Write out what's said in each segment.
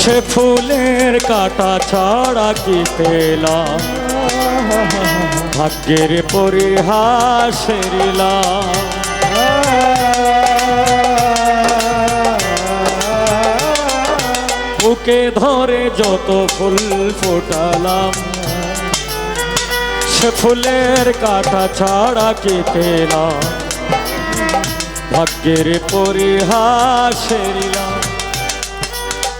সে ফুলের কাটা ছাড়া কি পেলাম? ভাগ্যের পরিহাসের বুকে ধরে যত ফুল ফোটালাম, সে ফুলের কাটা ছাড়া কি পেলাম? ভাগ্যের পরিহাসের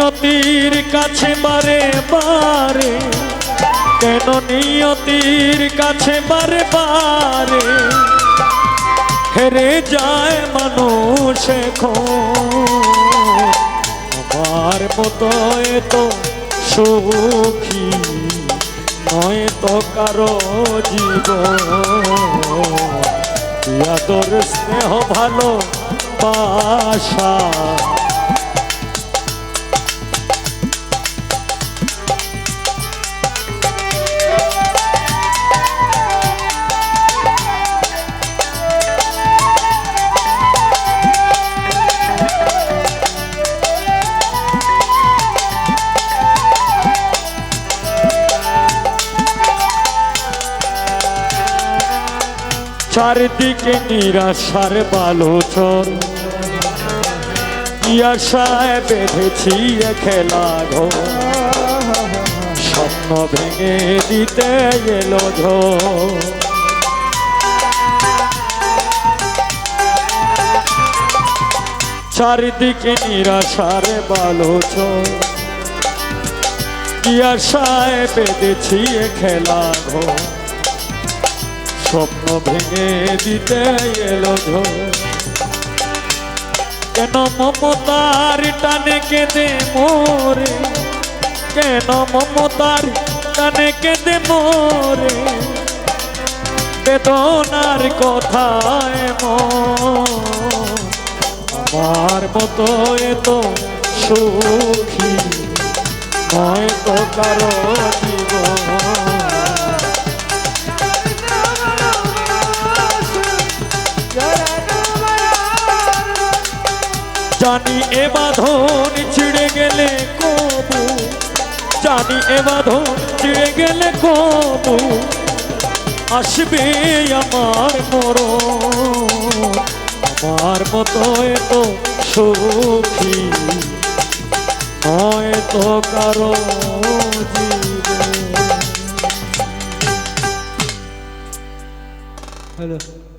নিয়তির কাছে বারে বারে? কেন নিয়তির কাছে বারে বারে? হেরে যায় মানুষ আমার মতো তো সুখী নয় তো কারও জীবন। স্নেহ ভালো বাসা চারিদিকে নিরাশার বালোচন। কি আশায় বেঁধেছি খেলা ঘর স্বপ্ন ভেঙে দিতে এলো ঝড় চারিদিকে নিরাশার বালোচন। কি আশায় বেঁধেছি খেলা ঘর স্বপ্ন ভেঙে দিতে এলো কেন মমতার টানে কেঁদে মোরে? কেন মমতার টানে কেঁদে মোরে? বেদনার কথায় আমার মতো এত সুখী, নয় তো কারও জীবন। জানি এ বাঁধন ছিঁড়ে গেলে কবু। জানি এ বাঁধন ছিঁড়ে গেলে কবু। আসবে আমার মরণ। আমার মতো এত সুখী। নয় তো কারও হ্যালো।